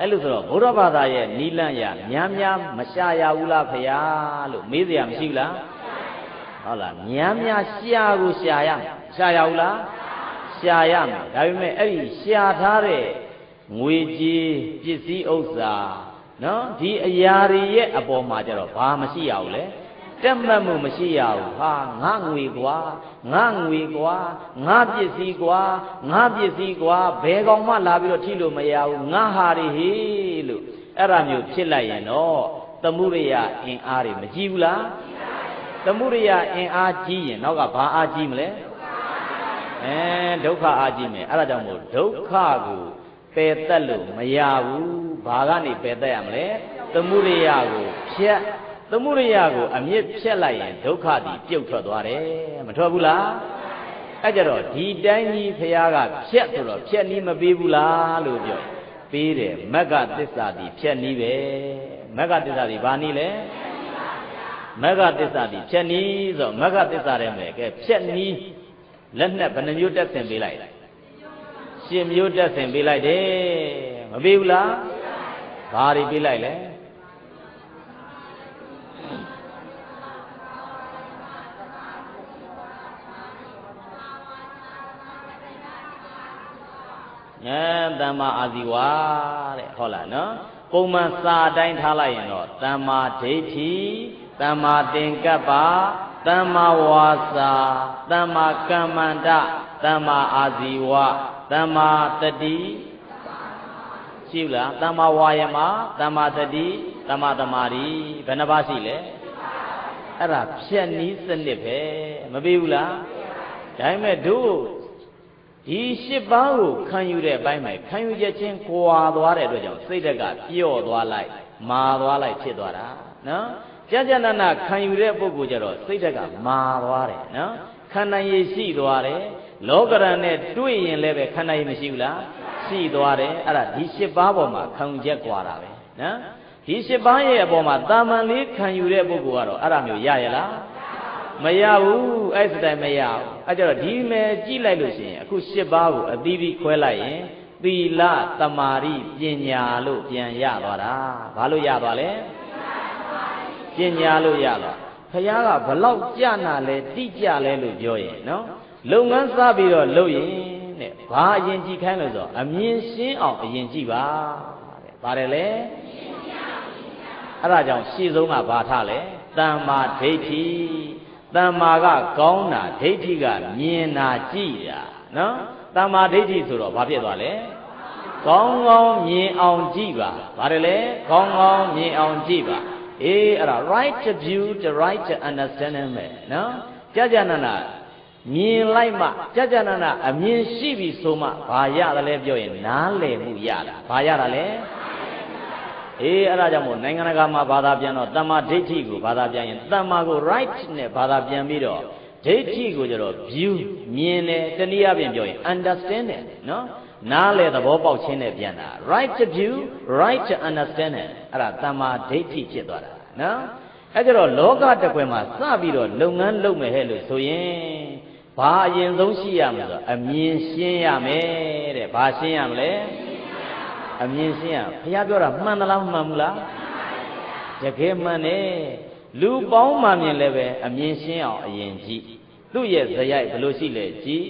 အဲ့လိုဆိုတော့ဘုရားဘာသာရဲ့နီလန့်ရများများမရှာရဘူးလားဖရာလို့မေးစရာမရှိဘူးလားဟုတ်လားများများရှာကိုရှာရမယ်ရှာရဘူးလားရှာရမယ်ဒါပေမဲ့အဲ့ဒီရှာထားတဲ့ငွေကြေးပစ္စည်းဥစ္စာနော်ဒီအရာတွေရဲ့အပေါ်မှာကျတော့ဘာမရှိရဘူးလေ တက်မှတ်မှုမရှိရဘူးဟာငါငွေကွာငါငွေကွာငါပစ္စည်းကွာငါပစ္စည်းကွာဘယ်ကောင်မှလာပြီးတော့ထိလို့မရဘူးငါဟာတွေဟေးလို့အဲ့ဒါမျိုးဖြစ်လိုက်ရင်တော့သမှုရိယအင်အားတွေမကြီးဘူးလားသမှုရိယအင်အားကြီးရင်နောက်ကဘာအားကြီးမလဲအဲဒုက္ခအားကြီးမယ်အဲ့ဒါကြောင့်မို့ဒုက္ခကိုပယ်တတ်လို့မရဘူးဘာကနေပယ်တတ်ရမလဲသမှုရိယကိုဖြတ် သမှုရိယကိုအမြင့်ဖြတ်လိုက်ရင်ဒုက္ခတည်ပြုတ်ထွက်သွားတယ်မထွက်ဘူးလားအဲ့ကြတော့ဒီတိုင်းကြီးဖះကဖြတ်ဆိုတော့ဖြတ်နီးမပေးဘူးလားလို့ပြောပေးတယ်မက္ကသစ္စာတည်ဖြတ်နီးပဲမက္ကသစ္စာတည်ဘာနီးလဲမက္ကသစ္စာတည်ဖြတ်နီးဆိုတော့မက္ကသစ္စာတဲ့မယ်ကဲဖြတ်နီးလက်နဲ့ဘယ်နှမျိုးတက်ဆင်ပေးလိုက်ရှင်မျိုးတက်ဆင်ပေးလိုက်တယ်မပေးဘူးလားဘာတွေပေးလိုက်လဲ အဲတမ္မာအာဇီဝတဲ့ဟုတ်လားနော်ပုံမှန်စာအတိုင်းထားလိုက်ရင်တော့တမ္မာဒိဋ္ဌိတမ္မာသင်္ကပ္ပတမ္မာဝါစာတမ္မာကမ္မန္တတမ္မာအာဇီဝတမ္မာတတိရှိလားတမ္မာဝါယမတမ္မာတတိတမ္မာသမာဓိဘယ်နှပါးရှိလဲအဲ့ဒါဖြက်နီးစနစ်ပဲမပြီးဘူးလားဒါပေမဲ့တို့ ဒီရှစ်ပါးကိုခံယူတဲ့အပိုင်းမှာခံယူချက်ချင်းကွာသွားတဲ့အတွက်ကြောင့်စိတ်ဓာတ်ကပျော့သွားလိုက်မာသွားလိုက်ဖြစ်သွားတာနော်ကြာကြာနာနာခံယူတဲ့ပုဂ္ဂိုလ်ကြတော့စိတ်ဓာတ်ကမာသွားတယ်နော်ခန္ဓာရည်ရှိသွားတယ်လောကရန်နဲ့တွေ့ရင်လည်းပဲခန္ဓာရည်မရှိဘူးလားရှိသွားတယ်အဲ့ဒါဒီရှစ်ပါးပေါ်မှာခံယူချက်ကွာတာပဲနော်ဒီရှစ်ပါးရဲ့အပေါ်မှာတာမန်လေးခံယူတဲ့ပုဂ္ဂိုလ်ကတော့အဲ့ဒါမျိုးရရလား မရဘူးအဲ့စတိုင်မရဘူးအဲ့ကြတော့ဒီမယ်ကြည့်လိုက်လို့ရှိရင်အခု၈ပါးကိုအသီးသီးခွဲလိုက်ရင်သီလသမာဓိပညာလို့ပြန်ရသွားတာဘာလို့ရသွားလဲပညာလို့ရသွားဖះကဘလောက်ကြနာလဲတိကြလဲလို့ပြောရင်နော်လုပ်ငန်းစပြီးတော့လုပ်ရင်တဲ့ဘာအရင်ကြည့်ခိုင်းလို့ဆိုအမြင်ရှင်းအောင်အရင်ကြည့်ပါတဲ့ပါတယ်လေအဲ့ဒါကြောင့်ရှေ့ဆုံးကဘာထားလဲတမ္မာဒိဋ္ဌိ တမ္မာကကောင်းတာဒိဋ္ဌိကမြင်တာကြည့်တာနော်တမ္မာဒိဋ္ဌိဆိုတော့ဘာဖြစ်သွားလဲကောင်းကောင်းမြင်အောင်ကြည့်ပါဘာတယ်လဲကောင်းကောင်းမြင်အောင်ကြည့်ပါအေးအဲ့ဒါ right to view the right to understanding ပဲနော်ကြာကြာနာနာမြင်လိုက်မှကြာကြာနာနာအမြင်ရှိပြီဆိုမှဘာရတယ်လဲပြောရင်နားလည်မှုရတာဘာရတာလဲ အေးအဲ့ဒါကြောင့်မို့နိုင်ငံတကာမှာဘာသာပြန်တော့တမ္မာဒိဋ္ဌိကိုဘာသာပြန်ရင်တမ္မာကို right နဲ့ဘာသာပြန်ပြီးတော့ဒိဋ္ဌိကိုကျတော့ view မြင်တယ်တနည်းအားဖြင့်ပြောရင် understand တယ်နော်နားလေသဘောပေါက်ခြင်းနဲ့ပြန်တာ right to view right to understand အဲ့ဒါတမ္မာဒိဋ္ဌိဖြစ်သွားတာနော်အဲ့ကြတော့လောကတကွယ်မှာစပြီးတော့လုပ်ငန်းလုပ်မယ်ဟဲ့လို့ဆိုရင်ဘာအရင်ဆုံးရှိရမလဲဆိုအမြင်ရှင်းရမယ်တဲ့ဘာရှင်းရမလဲ အမြင်ရှင်းရဘုရားပြောတာမှန်သလားမမှန်ဘူးလားတကယ်မှန်တယ်လူပေါင်းမှမြင်လည်းပဲအမြင်ရှင်းအောင်အရင်ကြည့်သူ့ရဲ့ဇယိုက်ဘယ်လိုရှိလဲကြည့်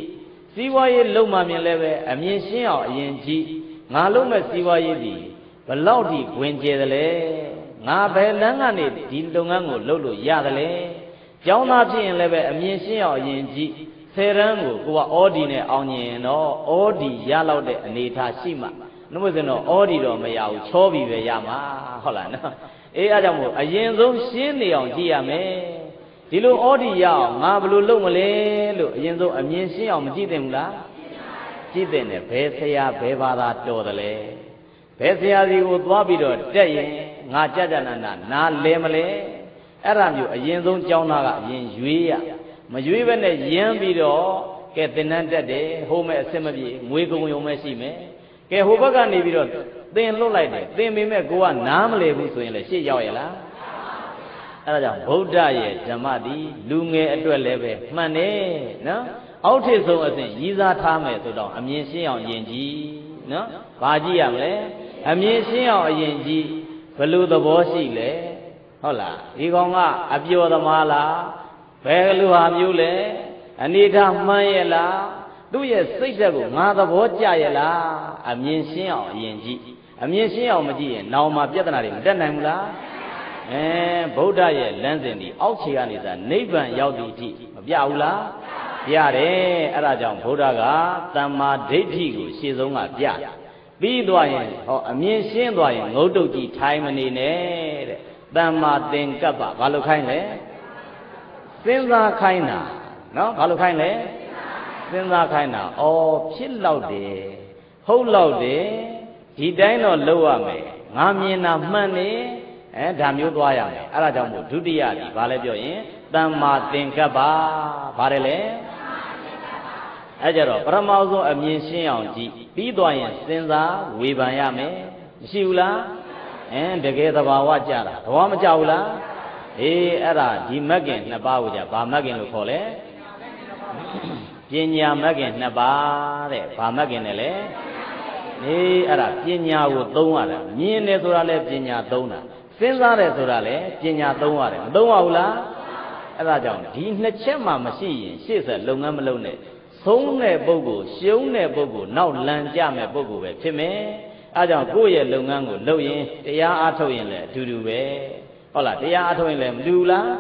စီးပွားရေးလုံးမှမြင်လည်းပဲအမြင်ရှင်းအောင်အရင်ကြည့်ငါလုံးမဲ့စီးပွားရေးဒီဘလောက်ထိဝင်ကျဲတယ်လဲငါဘယ်လမ်းကနေဒီလုပ်ငန်းကိုလုပ်လို့ရတယ်လဲကျောင်းသားဖြစ်ရင်လည်းပဲအမြင်ရှင်းအောင်အရင်ကြည့်ဆယ်ရန်ကိုကိုကအော်ဒီနဲ့အောင်မြင်တော့အော်ဒီရလောက်တဲ့အနေထားရှိမှ နှုတ်စင်တော့အော်ဒီတော့မရဘူးချောပြီးပဲရမှာဟုတ်လားနော်အေးအားကြောင့်မို့အရင်ဆုံးရှင်းနေအောင်ကြည့်ရမယ်ဒီလိုအော်ဒီရအောင်ငါဘယ်လိုလုပ်မလဲလို့အရင်ဆုံးအမြင်ရှင်းအောင်မကြည့်သင့်ဘူးလားကြည့်သင့်တယ်ဘယ်ဆရာဘယ်ဘာသာတော်တယ်လဲဘယ်ဆရာစီကိုသွားပြီးတော့တက်ရင်ငါကြကြနန္ဒနားလဲမလဲအဲ့ဒါမျိုးအရင်ဆုံးကြောင်းသားကအရင်ရွေးရမရွေးဘဲနဲ့ရင်းပြီးတော့ကဲတင်နှံတက်တယ်ဟိုးမဲ့အစစ်မပြေငွေကုန်ရုံပဲရှိမယ် ကဲဟိုဘက်ကနေပြီးတော့သင်လွတ်လိုက်တယ်သင်ပေမဲ့ကိုကနားမလဲဘူးဆိုရင်လည်းရှေ့ရောက်ရလားအဲ့ဒါကြောင့်ဗုဒ္ဓရဲ့ဓမ္မတိလူငယ်အတွက်လည်းပဲမှန်တယ်နော်အောက်ထစ်ဆုံးအစဉ်ရည်စားထားမယ်ဆိုတော့အမြင်ရှင်းအောင်ယင်ကြည်နော်ဘာကြည့်ရမလဲအမြင်ရှင်းအောင်အရင်ကြည့်ဘယ်လိုသဘောရှိလဲဟုတ်လားဒီကောင်ကအပျော်သမားလားဘယ်လိုဟာမျိုးလဲအနေထားမှန်းရဲ့လား သူ့ရဲ့စိတ်ဓာတ်ကိုငါသဘောကျရဲ့လားအမြင်ရှင်းအောင်အရင်ကြည့်အမြင်ရှင်းအောင်မကြည့်ရင်နောင်မှာပြဿနာတွေမတက်နိုင်ဘူးလားအဲဗုဒ္ဓရဲ့လမ်းစဉ်ဒီအောက်ခြေကနေသာနိဗ္ဗာန်ရောက်သည်အထိမပြဘူးလားပြတယ်အဲ့ဒါကြောင့်ဗုဒ္ဓကတမ္မာဒိဋ္ဌိကိုရှေ့ဆုံးကပြပြီးသွားရင်ဟောအမြင်ရှင်းသွားရင်ငုတ်တုတ်ကြီးထိုင်မနေနဲ့တဲ့တမ္မာသင်္ကပ္ပဘာလို့ခိုင်းလဲစဉ်းစားခိုင်းတာနော်ဘာလို့ခိုင်းလဲ စဉ်းစားခိုင်းတာဩဖြစ်လောက်တယ်ဟုတ်လောက်တယ်ဒီတိုင်းတော့လုပ်ရမယ်ငါမြင်တာမှန်နေအဲဒါမျိုးသွားရမယ်အဲ့ဒါကြောင့်မို့ဒုတိယဒီဘာလဲပြောရင်တမ္မာသင်္ကပ္ပဘာတယ်လဲအဲကြတော့ပရမောဆုံးအမြင်ရှင်းအောင်ကြည့်ပြီးသွားရင်စဉ်းစားဝေဖန်ရမယ်မရှိဘူးလားအင်းတကယ်သဘာဝကြတာသဘာဝမကြဘူးလားအေးအဲ့ဒါဒီမက်ကင်နှစ်ပါးကိုじゃဘာမက်ကင်လို့ခေါ်လဲ ပညာမက်ကင်နှစ်ပါးတဲ့ဘာမက်ကင်နဲ့လဲအေးအဲ့ဒါပညာကိုသုံးရတာမြင်တယ်ဆိုတာလဲပညာသုံးတာစဉ်းစားတယ်ဆိုတာလဲပညာသုံးရတယ်မသုံးရဘူးလားအဲ့ဒါကြောင့်ဒီနှစ်ချက်မှမရှိရင်ရှေ့ဆက်လုပ်ငန်းမလုပ်နဲ့ဆုံးတဲ့ပုဂ္ဂိုလ်ရှုံးတဲ့ပုဂ္ဂိုလ်နောက်လန်ကြမဲ့ပုဂ္ဂိုလ်ပဲဖြစ်မယ်အဲကြောင့်ကိုယ့်ရဲ့လုပ်ငန်းကိုလုပ်ရင်တရားအားထုတ်ရင်လည်းအတူတူပဲဟုတ်လားတရားအားထုတ်ရင်လည်းမတူလား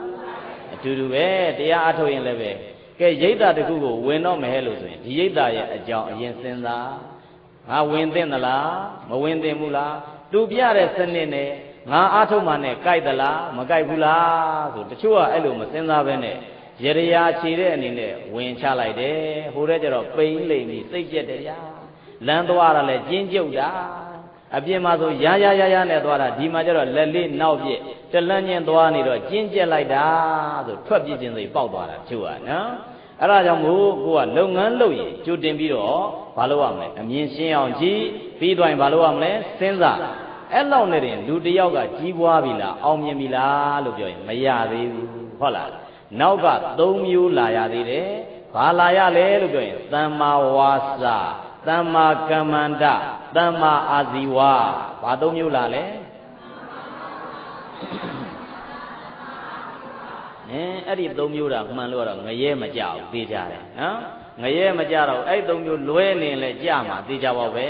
အတူတူပဲတရားအားထုတ်ရင်လည်းပဲ ကဲရိတ်တာတစ်ခုကိုဝင်တော့မယ်လို့ဆိုရင်ဒီရိတ်တာရဲ့အကြောင်းအရင်စဉ်းစားငါဝင်သင့်သလားမဝင်သင့်ဘူးလားတူပြတဲ့စနစ်နဲ့ငါအားထုတ်မှနဲ့ကြိုက်သလားမကြိုက်ဘူးလားဆိုတချို့ကအဲ့လိုမစဉ်းစားဘဲနဲ့ရရခြေတဲ့အနေနဲ့ဝင်ချလိုက်တယ်ဟိုတဲ့ကျတော့ပိန်လိမ့်ပြီးစိတ်ကြက်တယ်ဗျာလမ်းသွားတာလဲကျင်းကျုပ်တာ အပြင်မှာဆိုရာရာရာရာနဲ့သွားတာဒီမှာကျတော့လက်လေးနောက်ပြစ်တလန်းချင်းသွားနေတော့ကျင်းကျက်လိုက်တာဆိုထွက်ပြစ်ခြင်းစိတ်ပေါက်သွားတာကျို့ကနော်အဲ့ဒါကြောင့်မို့ကိုကလုပ်ငန်းလုပ်ရင်ကြိုတင်ပြီးတော့ဘာလုပ်ရမလဲအမြင်ရှင်းအောင်ကြည့်ပြီးသွားရင်ဘာလုပ်ရမလဲစဉ်းစားအဲ့လောက်နဲ့တင်လူတယောက်ကကြီးပွားပြီလားအောင်မြင်ပြီလားလို့ပြောရင်မရသေးဘူးဟုတ်လားနောက်က၃မျိုးလာရသေးတယ်ဘာလာရလဲလို့ပြောရင်သမ္မာဝါစာသမ္မာကမ္မန္တသမ္မာအာဇီဝဘာ၃မျိုးလာလဲအင်းအဲ့ဒီ၃မျိုးတာမှန်လို့တော့ငရဲမကြဘူးသိကြတယ်နော်ငရဲမကြတော့အဲ့၃မျိုးလွဲနေလဲကြမှာသိကြပါပဲ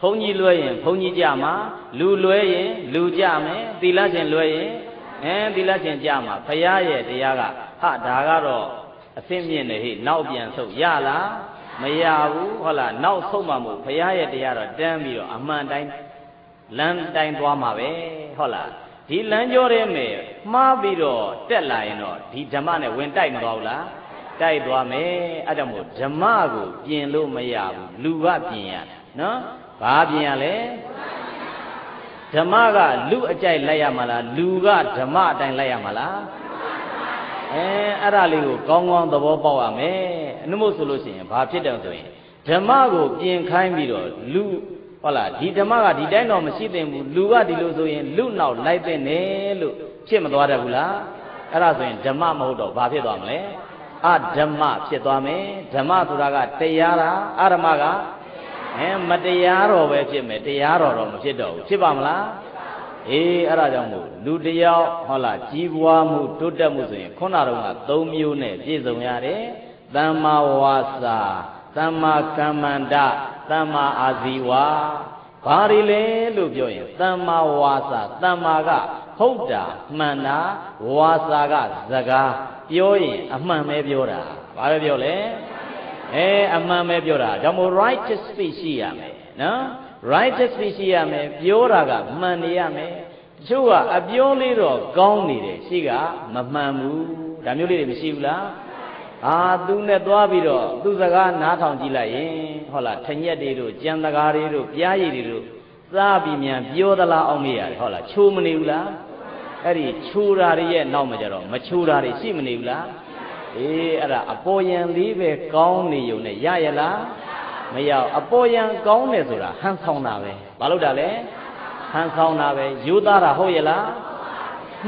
ဘုန်းကြီးလွဲရင်ဘုန်းကြီးကြမှာလူလွဲရင်လူကြမယ်သီလရှင်လွဲရင်အဲသီလရှင်ကြမှာဖရာရဲ့တရားကဟာဒါကတော့အသင့်မြင့်နေဟိနောက်ပြန်ဆုတ်ရလား မရဘူးဟုတ်လားနောက်ဆုံးမှမဟုတ်ဘုရားရဲ့တရားတော့တန်းပြီးတော့အမှန်တိုင်းလမ်းတိုင်းသွားမှာပဲဟုတ်လားဒီလမ်းကြောတဲ့မယ်မှားပြီးတော့တက်လာရင်တော့ဒီဓမ္မနဲ့ဝင်တိုက်မသွားဘူးလားတိုက်သွားမယ်အဲကြောင့်မို့ဓမ္မကိုပြင်လို့မရဘူးလူကပြင်ရနော်ဘာပြင်ရလဲဓမ္မကလူအကြိုက်လိုက်ရမှာလားလူကဓမ္မအတိုင်းလိုက်ရမှာလား အဲအဲ့ဒါလေးကိုကောင်းကောင်းသဘောပေါက်ရမယ်အနုမို့ဆိုလို့ရှိရင်ဘာဖြစ်တယ်ဆိုရင်ဓမ္မကိုပြင်ခိုင်းပြီးတော့လူဟုတ်လားဒီဓမ္မကဒီတိုင်းတော့မရှိသင့်ဘူးလူကဒီလိုဆိုရင်လူနောက်လိုက်တဲ့နဲ့လို့ဖြစ်မသွားတတ်ဘူးလားအဲ့ဒါဆိုရင်ဓမ္မမဟုတ်တော့ဘာဖြစ်သွားမလဲအဓမ္မဖြစ်သွားမယ်ဓမ္မဆိုတာကတရားတာအဓမ္မကအဲမတရားတော်ပဲဖြစ်မယ်တရားတော်တော့မဖြစ်တော့ဘူးဖြစ်ပါမလား အေးအဲ့ဒါကြောင့်မို့လူတယောက်ဟုတ်လားကြီးပွားမှုတိုးတက်မှုဆိုရင်ခုနကတော့၃မျိုးနဲ့ပြည့်စုံရတယ်သမ္မာဝါစာသမ္မာကမ္မန္တသမ္မာအာဇီဝဘာတွေလဲလို့ပြောရင်သမ္မာဝါစာသမ္မာကဟုတ်တာမှန်တာဝါစာကစကားပြောရင်အမှန်ပဲပြောတာဘာပဲပြောလဲ အဲအမှန်ပဲပြောတာဒါမို့ righteous speech ရှိရမယ်နော် righteous speech ရှိရမယ်ပြောတာကမှန်နေရမယ်တချို့ကအပြောလေးတော့ကောင်းနေတယ်ရှိကမမှန်ဘူးဒါမျိုးလေးတွေမရှိဘူးလားအာသူနဲ့သွားပြီးတော့သူစကားနားထောင်ကြည့်လိုက်ရင်ဟုတ်လားထညက်တွေတို့ကြံတကားတွေတို့ပြားရည်တွေတို့စားပြီးမြန်ပြောသလားအောင်မေးရတယ်ဟုတ်လားချိုးမနေဘူးလားအဲ့ဒီချိုးတာတွေရဲ့နောက်မှာကြတော့မချိုးတာတွေရှိမနေဘူးလား အေးအဲ့ဒါအပေါ်ယံလေးပဲကောင်းနေုံနဲ့ရရလားမရအပေါ်ယံကောင်းတယ်ဆိုတာဟန်ဆောင်တာပဲဘာလို့တာလဲဟန်ဆောင်တာပဲယူသားတာဟုတ်ရဲ့လား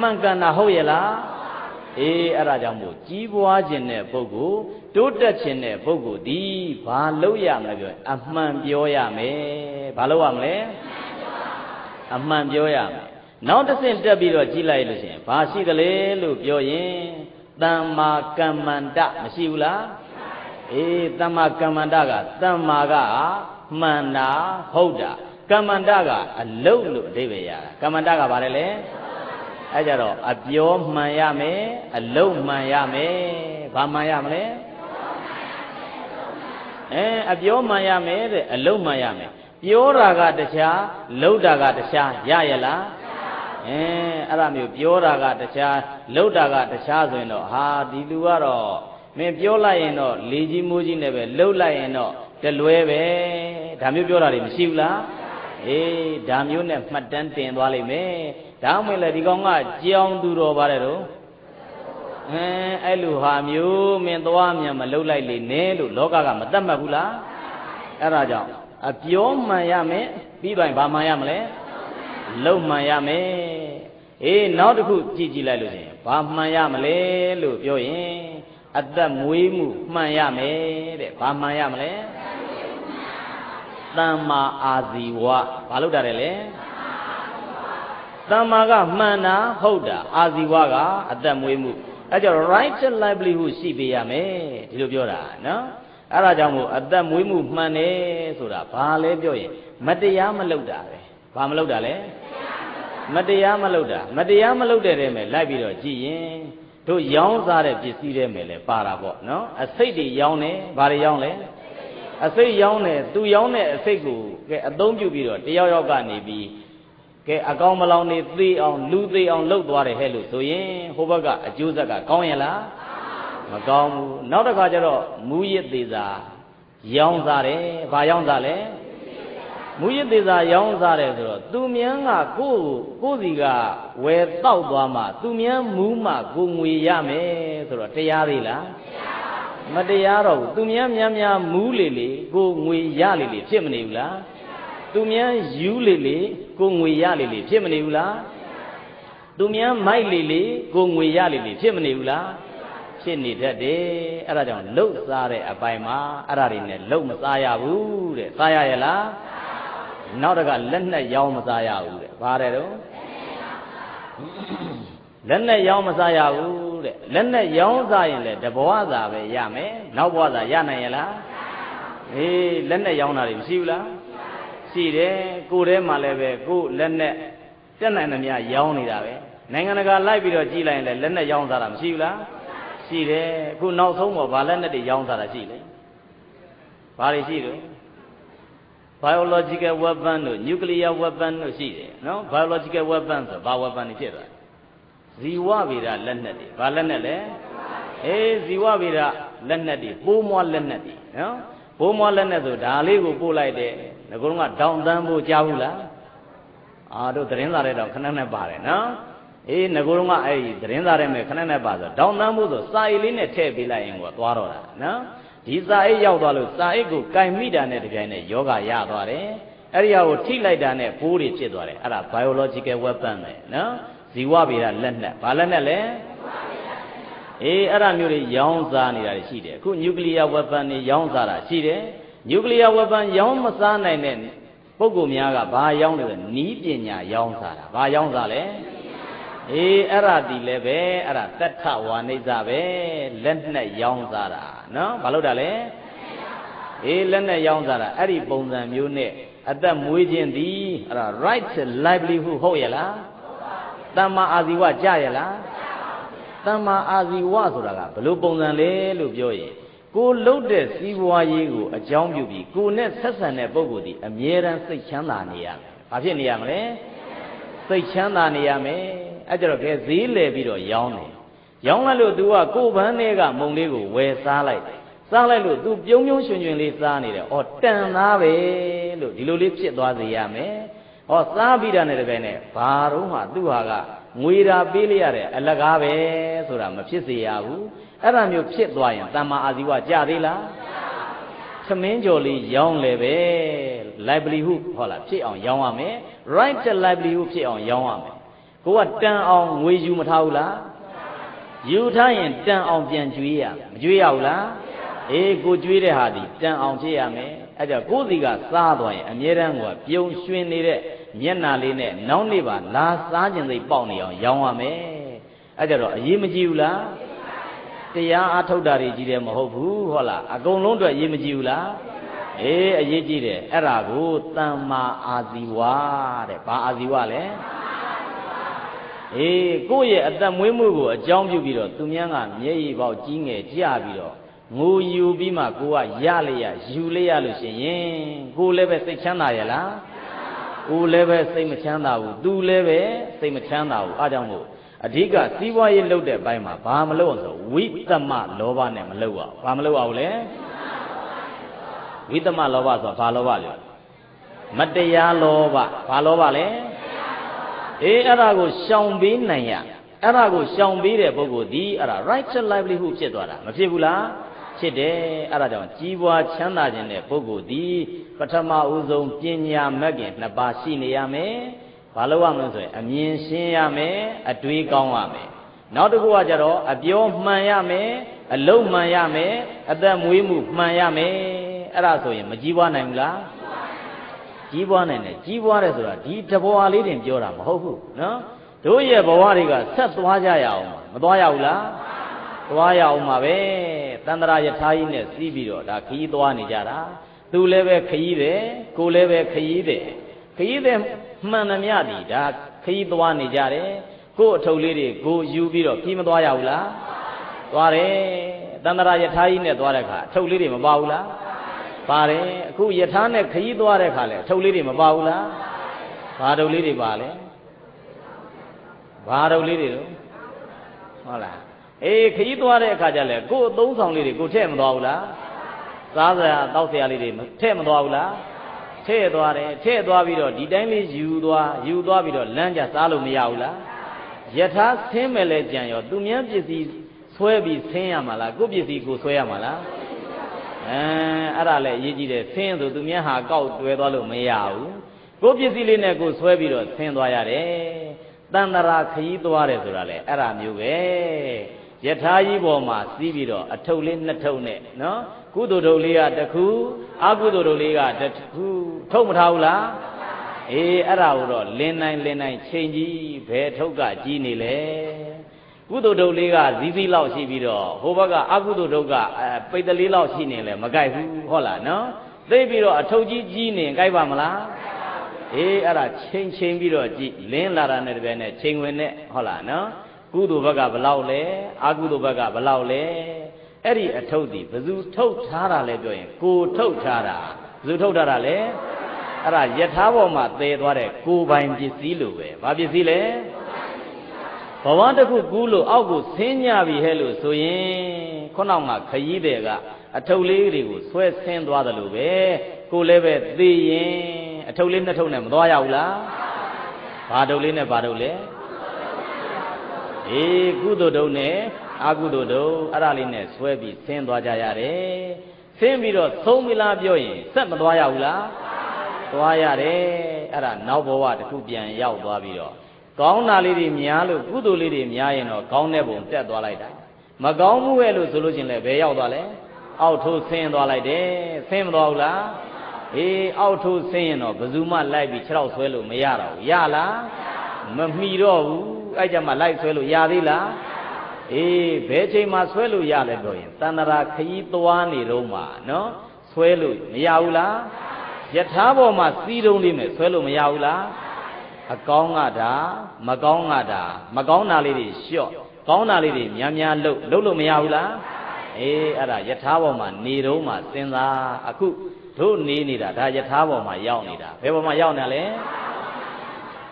မှန်ကန်တာဟုတ်ရဲ့လားအေးအဲ့ဒါကြောင့်မို့ကြီးပွားခြင်းတဲ့ပုဂ္ဂိုလ်တိုးတက်ခြင်းတဲ့ပုဂ္ဂိုလ်ဒီဘာလုပ်ရမလဲပြောအမှန်ပြောရမယ်ဘာလုပ်ရမလဲအမှန်ပြောရမယ်နောက်တစ်ဆင့်တက်ပြီးတော့ကြည့်လိုက်လို့ရှိရင်ဘာရှိသလဲလို့ပြောရင် တမ္မာကမ္မန္တမရှိဘူးလားအေးတမ္မာကမ္မန္တကတမ္မာကမှန်တာဟုတ်တာကမ္မန္တကအလုတ်လို့အဓိပ္ပာယ်ရတာကမ္မန္တကဘာလဲလဲအဲကြတော့အပြောမှန်ရမယ်အလုတ်မှန်ရမယ်ဘာမှန်ရမလဲအဲအပြောမှန်ရမယ်တဲ့အလုတ်မှန်ရမယ်ပြောတာကတခြားလှုပ်တာကတခြားရရလား အဲအဲ့ဒါမျိုးပြောတာကတခြားလှုပ်တာကတခြားဆိုရင်တော့ဟာဒီလူကတော့မင်းပြောလိုက်ရင်တော့လေကြီးမိုးကြီးနဲ့ပဲလှုပ်လိုက်ရင်တော့တလွဲပဲဒါမျိုးပြောတာတွေမရှိဘူးလားအေးဒါမျိုးနဲ့မှတ်တမ်းတင်သွားလိမ့်မယ်ဒါမှမဟုတ်လေဒီကောင်ကကြောင်သူတော်ပါတယ်တော့အဲအဲ့လိုဟာမျိုးမင်းသွားမြန်မလှုပ်လိုက်လေနဲ့လို့လောကကမတတ်မှတ်ဘူးလားအဲ့ဒါကြောင့်အပြောမှန်ရမယ်ပြီးတော့ဘာမှန်ရမလဲ လုံမှန်ရမယ်အေးနောက်တစ်ခုကြည့်ကြည့်လိုက်လို့ရှိရင်ဘာမှန်ရမလဲလို့ပြောရင်အသက်မွေးမှုမှန်ရမယ်တဲ့ဘာမှန်ရမလဲတမ္မာအာဇီဝဘာလို့တာတယ်လဲတမ္မာကမှန်တာဟုတ်တာအာဇီဝကအသက်မွေးမှုအဲကြောင့် right livelihood ရှိပေးရမယ်ဒီလိုပြောတာနော်အဲ့ဒါကြောင့်မို့အသက်မွေးမှုမှန်တယ်ဆိုတာဘာလဲပြောရင် မတရားမလုပ်တာပဲ ဘာမလုပ်တာလဲမတရားမလုပ်တာမတရားမလုပ်တဲ့တည်းမဲ့လိုက်ပြီးတော့ကြည်ရင်တို့ရောင်းစားတဲ့ပစ္စည်းတွေမဲ့လဲပါတာပေါ့နော်အစိတ်တွေရောင်းတယ်ဘာတွေရောင်းလဲအစိတ်ရောင်းတယ်သူရောင်းတဲ့အစိတ်ကိုကဲအသုံးပြုပြီးတော့တယောက်ယောက်ကနေပြီးကဲအကောင်မလောင်နေသေးအောင်လူသေးအောင်လှုပ်သွားတယ်ဟဲ့လို့ဆိုရင်ဟိုဘက်ကအကျိုးဆက်ကကောင်းရဲ့လားမကောင်းဘူးနောက်တစ်ခါကျတော့မူရစ်သေးစာရောင်းစားတယ်ဘာရောင်းစားလဲ မူရစ်သေးစာရောင်းစားတယ်ဆိုတော့သူမြန်းကကိုယ့်ကိုယ့်စီကဝယ်တောက်သွားမှသူမြန်းမူးမှကိုငွေရမယ်ဆိုတော့တရားသေးလားမတရားတော့ဘူးသူမြန်းများများမူးလေလေကိုငွေရလေလေဖြစ်မနေဘူးလားသူမြန်းယူလေလေကိုငွေရလေလေဖြစ်မနေဘူးလားသူမြန်းမိုက်လေလေကိုငွေရလေလေဖြစ်မနေဘူးလားဖြစ်နေတတ်တယ်အဲ့ဒါကြောင့်လှုပ်စားတဲ့အပိုင်းမှာအဲ့ဒါတွေနဲ့လှုပ်မစားရဘူးတဲ့စားရရဲ့လား နောက်တကလက်နဲ့ရောင်းမစားရဘူးတဲ့ဘာတဲ့တော့လက်နဲ့ရောင်းမစားရဘူးတဲ့လက်နဲ့ရောင်းစားရင်လည်းတဘဝသာပဲရမယ်နောက်ဘဝသာရနိုင်ရဲ့လားအေးလက်နဲ့ရောင်းတာတွေမရှိဘူးလားရှိတယ်ကိုယ်ထဲမှာလည်းပဲကိုယ်လက်နဲ့တက်နိုင်သမျှရောင်းနေတာပဲနိုင်ငံတကာလိုက်ပြီးတော့ကြည်လိုက်ရင်လည်းလက်နဲ့ရောင်းစားတာမရှိဘူးလားရှိတယ်အခုနောက်ဆုံးပေါ်ဗာလက်နဲ့တွေရောင်းစားတာရှိလေဘာတွေရှိလို့ biological weapon တို့ nuclear weapon တို့ရှိတယ်နော် biological weapon ဆိုဘာ weapon တွေဖြစ်သွားဇီဝဗေဒလက်နက်တွေဘာလက်နက်လဲအေးဇီဝဗေဒလက်နက်တွေပိုးမွားလက်နက်တွေနော်ပိုးမွားလက်နက်ဆိုဒါလေးကိုပို့လိုက်တယ်ငကုံကဒေါင်တန်းဖို့ကြားဘူးလားအာတို့သတင်းစာတွေတော့ခဏနဲ့ပါတယ်နော်အေးငကိုတော့ကအဲ့ဒီသတင်းစာထဲမှာခဏနဲ့ပါဆိုဒေါင်တန်းမှုဆိုစာအိတ်လေးနဲ့ထည့်ပေးလိုက်ရင်ကိုသွားတော့တာနော် ဒီစာအိတ်ရောက်သွားလို့စာအိတ်ကိုကင်မိတာနဲ့တပြိုင်နက်ယောဂရသွားတယ်အဲ့ဒီဟာကိုထိလိုက်တာနဲ့ပိုးတွေဖြစ်သွားတယ်အဲ့ဒါ biological weapon ပဲနော်ဇီဝဗေဒလက်နက်ဘာလက်နက်လဲအေးအဲ့ဒါမျိုးတွေရောင်းစားနေတာရှိတယ်အခု nuclear weapon တွေရောင်းစားတာရှိတယ် nuclear weapon ရောင်းမစားနိုင်တဲ့ပုဂ္ဂိုလ်များကဘာရောင်းလဲဆိုနီးပညာရောင်းစားတာဘာရောင်းစားလဲ အေးအဲ့ဒါဒီလည်းပဲအဲ့ဒါတထဝါနိစ္စပဲလက်နဲ့ရောင်းစားတာနော်ဘာလို့တာလဲအေးလက်နဲ့ရောင်းစားတာအဲ့ဒီပုံစံမျိုးနဲ့အသက်မွေးခြင်းသည်အဲ့ဒါ right livelihood ဟုတ်ရဲ့လားတမ္မာအာဇီဝကြရဲ့လားတမ္မာအာဇီဝဆိုတာကဘယ်လိုပုံစံလဲလို့ပြောရင်ကိုလှုပ်တဲ့စီးပွားရေးကိုအကြောင်းပြုပြီးကိုနဲ့ဆက်ဆံတဲ့ပုဂ္ဂိုလ်ဒီအမြဲတမ်းစိတ်ချမ်းသာနေရမယ်။ဘာဖြစ်နေရမလဲ။စိတ်ချမ်းသာနေရမယ်။ အဲကြတော့ကဲဈေးလဲပြီးတော့ရောင်းတယ်။ရောင်းလိုက်လို့ तू ကကိုယ်ဘန်းထဲကမုံလေးကိုဝယ်စားလိုက်တယ်။စားလိုက်လို့ तू ပြုံးပြုံးရွှင်ရွှင်လေးစားနေတယ်။အော်တန်သားပဲလို့ဒီလိုလေးဖြစ်သွားစေရမယ်။ဟောစားပြီးတာနဲ့တကယ်နဲ့ဘာတော့မှသူ့ဟာကငွေဓာပေးလိုက်ရတဲ့အလကားပဲဆိုတာမဖြစ်စေရဘူးအဲ့ဒါမျိုးဖြစ်သွားရင်တမ္မာအာဇီဝကြသေးလားသမင်းကြော်လေးရောင်းလေပဲ livelihood ဟောလားဖြစ်အောင်ရောင်းရမယ် right to livelihood ဖြစ်အောင်ရောင်းရမယ် ကိုကတန်အောင်ငွေယူမထားဘူးလားယူထားရင်တန်အောင်ပြန်ကြွေးရမကြွေးရဘူးလားအေးကိုကြွေးတဲ့ဟာဒီတန်အောင်ဖြစ်ရမယ်အဲ့ကြောင့်ကိုယ်စီကစားသွားရင်အမြဲတမ်းကပြုံရွှင်နေတဲ့မျက်နာလေးနဲ့နောက်နေ့ပါလာစားခြင်းစိတ်ပေါက်နေအောင်ရောင်းရမယ်အဲကြတော့အရေးမကြီးဘူးလားတရားအထုတ်တာတွေကြီးတယ်မဟုတ်ဘူးဟုတ်လားအကုန်လုံးအတွက်အရေးမကြီးဘူးလားအေးအရေးကြီးတယ်အဲ့ဒါကိုတမ္မာအာဇီဝတဲ့ဘာအာဇီဝလဲ အေးကိုယ့်ရဲ့အသက်မွေးမှုကိုအကြောင်းပြုပြီးတော့သူများကမျက်ရည်ပေါက်ကြီးငယ်ကြပြီးတော့ငိုယူပြီးမှကိုကရလေရယူလေရလို့ရှိရင်ကိုလည်းပဲစိတ်ချမ်းသာရလားကိုလည်းပဲစိတ်မချမ်းသာဘူးသူလည်းပဲစိတ်မချမ်းသာဘူးအားကြောင့်မို့အဓိကစီးပွားရေးလုပ်တဲ့ဘက်မှာဘာမလုပ်အောင်ဆိုဝိသမလောဘနဲ့မလုပ်အောင်ဘာမလုပ်အောင်လဲဝိသမလောဘဆိုတာဘာလောဘလဲမတရားလောဘဘာလောဘလဲ အေးအဲ့ဒါကိုရှောင်ပေးနိုင်ရအဲ့ဒါကိုရှောင်ပေးတဲ့ပုဂ္ဂိုလ်ဒီအဲ့ဒါ right livelihood ဖြစ်သွားတာမဖြစ်ဘူးလားဖြစ်တယ်အဲ့ဒါကြောင့်ကြီးပွားချမ်းသာခြင်းတဲ့ပုဂ္ဂိုလ်ဒီပထမဦးဆုံးပညာမဂ်ခင်နှစ်ပါးရှိနေရမယ်ဘာလို့ရမလဲဆိုရင်အမြင်ရှင်းရမယ်အတွေးကောင်းရမယ်နောက်တစ်ခုကကြတော့အပြောမှန်ရမယ်အလုံးမှန်ရမယ်အသက်မွေးမှုမှန်ရမယ်အဲ့ဒါဆိုရင်မကြီးပွားနိုင်ဘူးလား ကြီးပွားနိုင်တယ်ကြီးပွားတယ်ဆိုတာဒီတဘွားလေးတင်ပြောတာမဟုတ်ဘူးနော်တို့ရဲ့ဘဝတွေကဆက်သွားကြရအောင်မသွားရဘူးလားသွားရအောင်ပါပဲတန္တရာယထာကြီးနဲ့စီးပြီးတော့ဒါခရီးသွားနေကြတာသူလည်းပဲခရီးတယ်ကိုလည်းပဲခရီးတယ်ခရီးတယ်မှန်သမျှဒီဒါခရီးသွားနေကြတယ်ကို့အထုပ်လေးတွေကိုယူပြီးတော့ပြီးမသွားရဘူးလားသွားတယ်တန္တရာယထာကြီးနဲ့သွားတဲ့အခါအထုပ်လေးတွေမပါဘူးလား ပါတယ်အခုယထာနဲ့ခရီးသွားတဲ့အခါလဲအထုပ်လေးတွေမပါဘူးလားဘာထုပ်လေးတွေပါလဲဘာထုပ်လေးတွေတော့ဟုတ်လားအေးခရီးသွားတဲ့အခါကျလဲကို့အသုံးဆောင်လေးတွေကိုထည့်မသွားဘူးလားစားစရာတောက်စရာလေးတွေထည့်မသွားဘူးလားထည့်သွားတယ်ထည့်သွားပြီးတော့ဒီတိုင်းလေးယူသွားယူသွားပြီးတော့လမ်းကြစားလို့မရဘူးလားယထာဆင်းမယ်လဲကြံရောသူများပစ္စည်းဆွဲပြီးဆင်းရမှာလားကိုယ့်ပစ္စည်းကိုဆွဲရမှာလား အဲအဲ့ဒါလည်းအရေးကြီးတယ်ဆင်းဆိုသူများဟာကောက်တွဲသွားလို့မရဘူးကိုယ့်ပစ္စည်းလေးနဲ့ကိုယ်ဆွဲပြီးတော့ဆင်းသွားရတယ်တန်တရာခရီးသွားတယ်ဆိုတာလေအဲ့ဒါမျိုးပဲယထာကြီးပေါ်မှာစီးပြီးတော့အထုပ်လေးနှစ်ထုပ်နဲ့နော်ကုသိုလ်ထုပ်လေးကတစ်ခုအကုသိုလ်ထုပ်လေးကတစ်ခုထုပ်မထားဘူးလားအေးအဲ့ဒါကိုတော့လင်းနိုင်လင်းနိုင်ချိန်ကြီးဘယ်ထုပ်ကကြီးနေလဲ ကုသိုလ်ထုပ်လေးကဇီးဇီးလောက်ရှိပြီးတော့ဟိုဘက်ကအကုသိုလ်ထုပ်ကအဲပိတ်တလေးလောက်ရှိနေလဲမကြိုက်ဘူးဟုတ်လားနော်သိပြီးတော့အထုပ်ကြီးကြီးနေကြိုက်ပါမလားအေးအဲ့ဒါချိန်ချိန်ပြီးတော့ကြည့်လင်းလာတာနဲ့တပည့်နဲ့ချိန်ဝင်နဲ့ဟုတ်လားနော်ကုသိုလ်ဘက်ကဘလောက်လဲအကုသိုလ်ဘက်ကဘလောက်လဲအဲ့ဒီအထုပ်ဒီဘယ်သူထုတ်ထားတာလဲပြောရင်ကိုထုတ်ထားတာဘယ်သူထုတ်ထားတာလဲအဲ့ဒါယထာဘောမှာသေသွားတဲ့ကိုပိုင်ပစ္စည်းလိုပဲဘာပစ္စည်းလဲ ဘဝတစ်ခုကူးလို့အောက်ကိုဆင်းညပြီဟဲ့လို့ဆိုရင်ခုနောက်မှာခရီးတယ်ကအထုပ်လေးတွေကိုဆွဲဆင်းသွားတယ်လို့ပဲကိုလည်းပဲသိရင်အထုပ်လေးနှစ်ထုပ်နဲ့မသွားရဘူးလားဘာထုပ်လေးနဲ့ဘာထုပ်လဲအေးကုသိုလ်တုံးနဲ့အကုသိုလ်တုံးအဲ့ဒါလေးနဲ့ဆွဲပြီးဆင်းသွားကြရတယ်ဆင်းပြီးတော့သုံးမိလားပြောရင်ဆက်မသွားရဘူးလားသွားရတယ်အဲ့ဒါနောက်ဘဝတစ်ခုပြန်ရောက်သွားပြီးတော့ ကောင်းတာလေးတွေများလို့ကုသိုလ်လေးတွေများရင်တော့ကောင်းတဲ့ပုံတက်သွားလိုက်တာမကောင်းမှုရဲ့လို့ဆိုလို့ချင်းလည်းဘယ်ရောက်သွားလဲအောက်ထိုးဆင်းသွားလိုက်တယ်ဆင်းမသွားဘူးလားအေးအောက်ထိုးဆင်းရင်တော့ဘယ်သူမှလိုက်ပြီးခြေထောက်ဆွဲလို့မရတော့ဘူးရလားမမီတော့ဘူးအဲ့ကြမှာလိုက်ဆွဲလို့ရသေးလားအေးဘယ်ချိန်မှဆွဲလို့ရလဲပြောရင်တန္တရာခยีသွားနေတော့မှနော်ဆွဲလို့မရဘူးလားယထာဘောမှာစီးတုံးလေးနဲ့ဆွဲလို့မရဘူးလား အကောင်းကတာမကောင်းကတာမကောင်းတာလေးတွေလျှော့ကောင်းတာလေးတွေများများလှုပ်လှုပ်လို့မရဘူးလားအေးအဲ့ဒါယထာဘောမှာနေတော့မှစဉ်းစားအခုတို့နေနေတာဒါယထာဘောမှာရောက်နေတာဘယ်ဘောမှာရောက်နေလဲ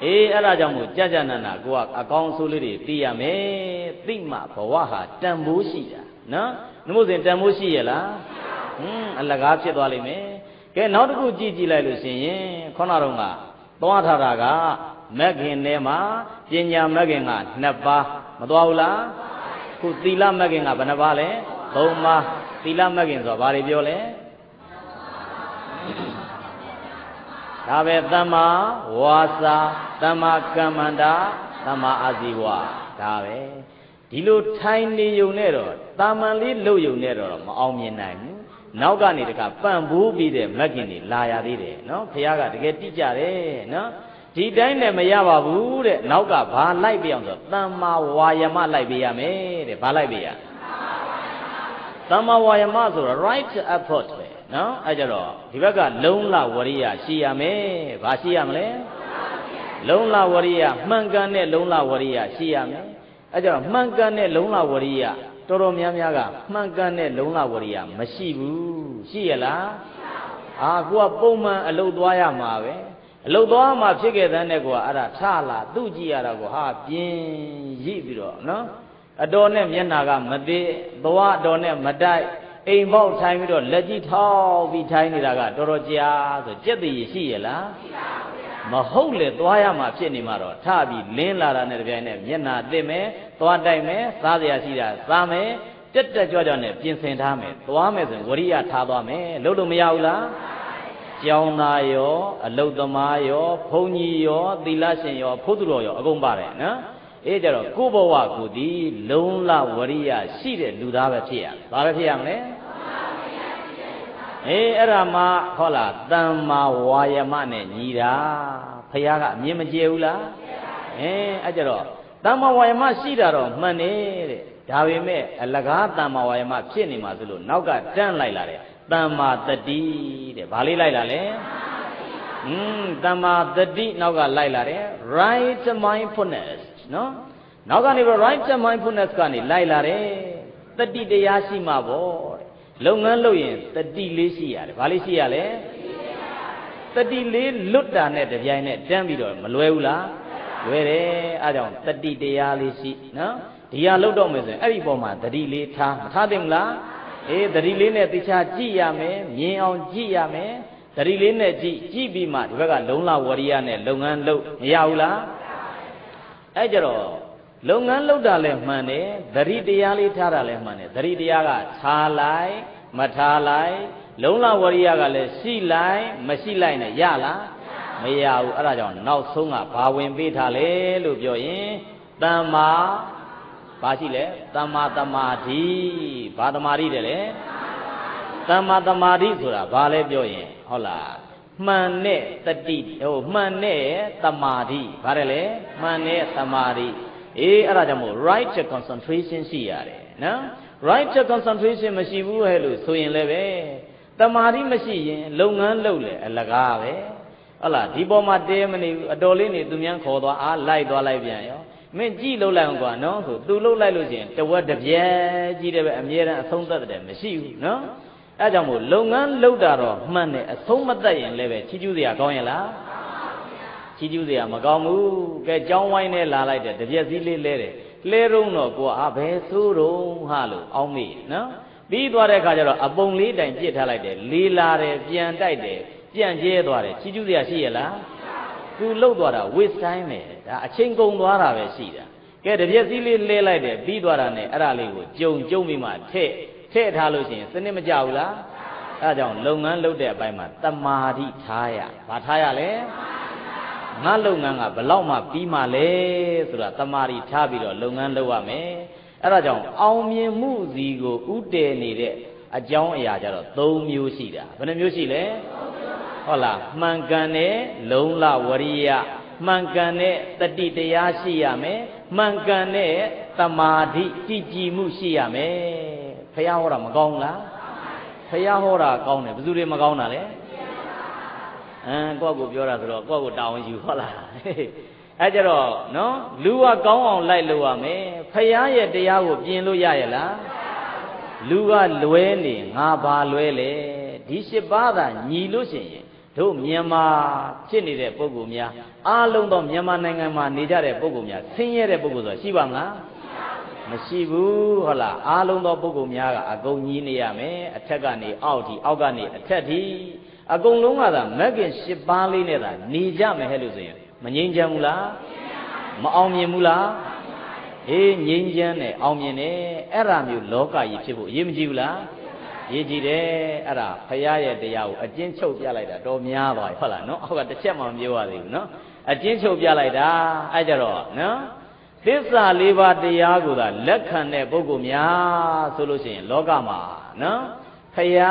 အေးအဲ့ဒါကြောင့်မို့ကြကြနန္နာကိုကအကောင်းဆိုးလေးတွေသိရမယ်သိမှဘဝဟာတန်ဖိုးရှိတာနော်နှမို့စဉ်တန်ဖိုးရှိရလားဟွန်းအလကားဖြစ်သွားလိမ့်မယ်ကဲနောက်တစ်ခုကြည့်ကြည့်လိုက်လို့ရှင်ရင်ခေါင်းတော်က သွားထားတာကမက်ခင်ထဲမှာပညာမက်ခင်က2ပါးမသွားဘူးလားခုသီလမက်ခင်ကဘယ်နှပါးလဲ3ပါးသီလမက်ခင်ဆိုတာဘာတွေပြောလဲဒါပဲသမ္မာဝါစာသမ္မာကမ္မန္တာသမ္မာအာဇီဝဒါပဲဒီလိုထိုင်နေုံနဲ့တော့တာမန်လေးလှုပ်ယုံနဲ့တော့မအောင်မြင်နိုင်ဘူး နောက်ကနေတခါပန့်ဘူးပြီးတဲ့မက်ကင်တွေလာရသေးတယ်နော်ဘုရားကတကယ်တိကြတယ်နော်ဒီတိုင်းနဲ့မရပါဘူးတဲ့နောက်ကဘာလိုက်ပြအောင်ဆိုတမ္မာဝါယမလိုက်ပြရမယ်တဲ့ဘာလိုက်ပြရတမ္မာဝါယမဆိုတော့ right effort ပဲနော်အဲကြတော့ဒီဘက်ကလုံလဝရိယရှိရမယ်ဘာရှိရမလဲလုံလဝရိယမှန်ကန်တဲ့လုံလဝရိယရှိရမယ်အဲကြတော့မှန်ကန်တဲ့လုံလဝရိယ တော်တော်များများကမှန်ကန်တဲ့လုံလဝရိယမရှိဘူးရှိရလားအာကိုကပုံမှန်အလုပ်သွားရမှာပဲအလုတ်သွားမှဖြစ်ခဲ့တဲ့နဲ့ကွာအဲ့ဒါထလာသူ့ကြည့်ရတာကိုဟာပြင်းရိပ်ပြီးတော့နော်အတော်နဲ့မျက်နာကမသေးသွားအတော်နဲ့မတိုက်အိမ်ပေါက်ထိုင်ပြီးတော့လက်ကြီးထောက်ပြီးထိုင်နေတာကတော်တော်ကြာဆိုကြက်တည်ရှိရလားမ ဟုတ်လေသွားရမှဖြစ်နေမှာတော့ထပြီးလင်းလာတာနဲ့တပြိုင်နက်မျက်နာသိမယ်သွားတိုက်မယ်စားစရာရှိတာစားမယ်တက်တက်ကြွကြွနဲ့ပြင်ဆင်ထားမယ်သွားမယ်ဆိုရင်ဝရိယထားသွားမယ်လို့လို့မရဘူးလားကျောင်းသားရောအလုတ်သမားရောဘုန်းကြီးရောသီလရှင်ရောဖုသူတော်ရောအကုန်ပါတယ်နော်အေးကြတော့ကိုယ့်ဘဝကိုဒီလုံလဝရိယရှိတဲ့လူသားပဲဖြစ်ရမယ်ဘာပဲဖြစ်ရမလဲ အေးအဲ့ဒါမှဟောလားတမ္မာဝါယမနဲ့ညီတာဖခင်ကအမြင်မကျဘူးလားအဲအဲ့ကြတော့တမ္မာဝါယမရှိတာတော့မှန်နေတဲ့ဒါပေမဲ့အလကားတမ္မာဝါယမဖြစ်နေမှာဆိုလို့နောက်ကတန်းလိုက်လာတယ်တမ္မာတတိတဲ့ဘာလေးလိုက်လာလဲอืมတမ္မာတတိနောက်ကလိုက်လာတယ် right mindfulness နော်နောက်ကနေပြီး right mindfulness ကနေလိုက်လာတယ်တတိတရားရှိမှာပေါ့တဲ့ လုပ်ငန်းလုပ်ရင်တတိလေးရှိရတယ်ဘာလေးရှိရလဲတတိလေးလွတ်တာနဲ့တပြိုင်နဲ့တန်းပြီးတော့မလွယ်ဘူးလားလွယ်တယ်အဲကြောင့်တတိတရားလေးရှိနော်ဒီဟာလုတ်တော့မယ်ဆိုရင်အဲ့ဒီပုံမှာတတိလေးထားမထားသင့်ဘူးလားအေးတတိလေးနဲ့တခြားကြည့်ရမယ်မြင်အောင်ကြည့်ရမယ်တတိလေးနဲ့ကြည့်ကြည့်ပြီးမှဒီဘက်ကလုံလဝရိယနဲ့လုပ်ငန်းလုပ်မရဘူးလားအဲ့ကြတော့ လုပ်ငန်းလုပ်တာလည်းမှန်တယ်သတိတရားလေးထားတာလည်းမှန်တယ်သတိတရားကထားလိုက်မထားလိုက်လုံလဝရိယကလည်းရှိလိုက်မရှိလိုက်နဲ့ရလားမရဘူးအဲ့ဒါကြောင့်နောက်ဆုံးကဘာဝင်ပေးထားလဲလို့ပြောရင်တမ္မာဘာရှိလဲတမ္မာတမာဓိဘာတမာဓိတယ်လဲတမ္မာတမာဓိဆိုတာဘာလဲပြောရင်ဟုတ်လားမှန်တဲ့တတိဟိုမှန်တဲ့တမာဓိဘာတယ်လဲမှန်တဲ့တမာဓိ အေးအဲ့ဒါကြောင့်မို့ right concentration ရှိရတယ်နော် right concentration မရှိဘူးဟဲ့လို့ဆိုရင်လည်းပဲတမာဓိမရှိရင် လုပ်ငန်းလုပ်လေအလကားပဲဟုတ်လားဒီပေါ်မှာတဲမနေဘူးအတော်လေးနေသူများခေါ်သွားအားလိုက်သွားလိုက်ပြန်ရောမင်းကြည့်လို့လိုက်အောင်ကွာနော်ဆိုသူလှုပ်လိုက်လို့ရှိရင်တဝက်တစ်ပြဲကြီးတယ်ပဲအမြဲတမ်းအဆုံးသတ်တယ်မရှိဘူးနော်အဲကြောင့်မို့လုပ်ငန်းလုပ်တာတော့မှန်တယ်အဆုံးမသက်ရင်လည်းပဲချီးကျူးစရာကောင်းရဲ့လား ချီးကျူးစရာမကောင်းဘူးကဲကြောင်းဝိုင်းနဲ့လာလိုက်တယ်တပြက်စည်းလေးလဲတယ်လဲတော့တော့ကိုအာဘယ်ဆိုးတော့ဟာလို့အောင်းမိနော်ပြီးသွားတဲ့အခါကျတော့အပုံလေးတိုင်ပြစ်ထားလိုက်တယ်လေးလာတယ်ပြန်တိုက်တယ်ပြန်ကျဲသွားတယ်ချီးကျူးစရာရှိရဲ့လားသူလှုပ်သွားတာ waste time ပဲဒါအချိန်ကုန်သွားတာပဲရှိတာကဲတပြက်စည်းလေးလဲလိုက်တယ်ပြီးသွားတာနဲ့အဲ့ဒါလေးကိုကြုံကြုံပြီးမှထည့်ထည့်ထားလို့ရှိရင်စနစ်မကြဘူးလားအဲဒါကြောင့်လုပ်ငန်းလုပ်တဲ့အပိုင်းမှာတမာတိထားရဘာထားရလဲ ငါလုပ်ငန်းကဘလောက်မှပြီးမှလဲဆိုတာတမာတိထားပြီးတော့လုပ်ငန်းလုပ်ရမယ်အဲဒါကြောင့်အောင်မြင်မှုစီကိုဥတည်နေတဲ့အကြောင်းအရာကြတော့၃မျိုးရှိတာဘယ်နှမျိုးရှိလဲဟုတ်လားမှန်ကန်တဲ့လုံလဝရိယမှန်ကန်တဲ့တတိတရားရှိရမယ်မှန်ကန်တဲ့တမာတိကြည်ကြည်မှုရှိရမယ်ဖះဟောတာမကောင်းလားဖះဟောတာကောင်းတယ်ဘယ်သူတွေမကောင်းတာလဲ အမ်ကိုယ့်ကိုပြောတာဆိုတော့ကိုယ့်ကိုတောင်းယူဟုတ်လားအဲကြတော့နော်လူကကောင်းအောင်လိုက်လို့ရမယ်ဖះရဲ့တရားကိုပြင်လို့ရရဲ့လားလူကလွဲနေငါဘာလွဲလဲဒီရှစ်ပါးသာညီလို့ရှိရင်တို့မြန်မာဖြစ်နေတဲ့ပုဂ္ဂိုလ်များအားလုံးသောမြန်မာနိုင်ငံမှာနေကြတဲ့ပုဂ္ဂိုလ်များဆင်းရဲတဲ့ပုဂ္ဂိုလ်ဆိုတာရှိပါမလားမရှိဘူးဟုတ်လားအားလုံးသောပုဂ္ဂိုလ်များကအကုန်ညီးနေရမယ်အထက်ကနေအောက်ထိအောက်ကနေအထက်ထိ အကုန်လုံးကသာမဂ်ကင်၈ပါးလေးနဲ့သာနေကြမယ်ဟဲ့လို့ဆိုရင်မငြိမ်းချမ်းဘူးလားမအောင်မြင်ဘူးလားအေးငြိမ်းချမ်းတယ်အောင်မြင်တယ်အဲ့ဒါမျိုးလောကကြီးဖြစ်ဖို့အရေးမကြီးဘူးလားရေးကြည့်တယ်အဲ့ဒါဖရာရဲ့တရားကိုအကျဉ်းချုပ်ပြလိုက်တာတော်များပါဟုတ်လားနော်အောက်ကတစ်ချက်မှမပြောရသေးဘူးနော်အကျဉ်းချုပ်ပြလိုက်တာအဲ့ကြတော့နော်သစ္စာလေးပါးတရားကိုသာလက်ခံတဲ့ပုဂ္ဂိုလ်များဆိုလို့ရှိရင်လောကမှာနော်ဖရာ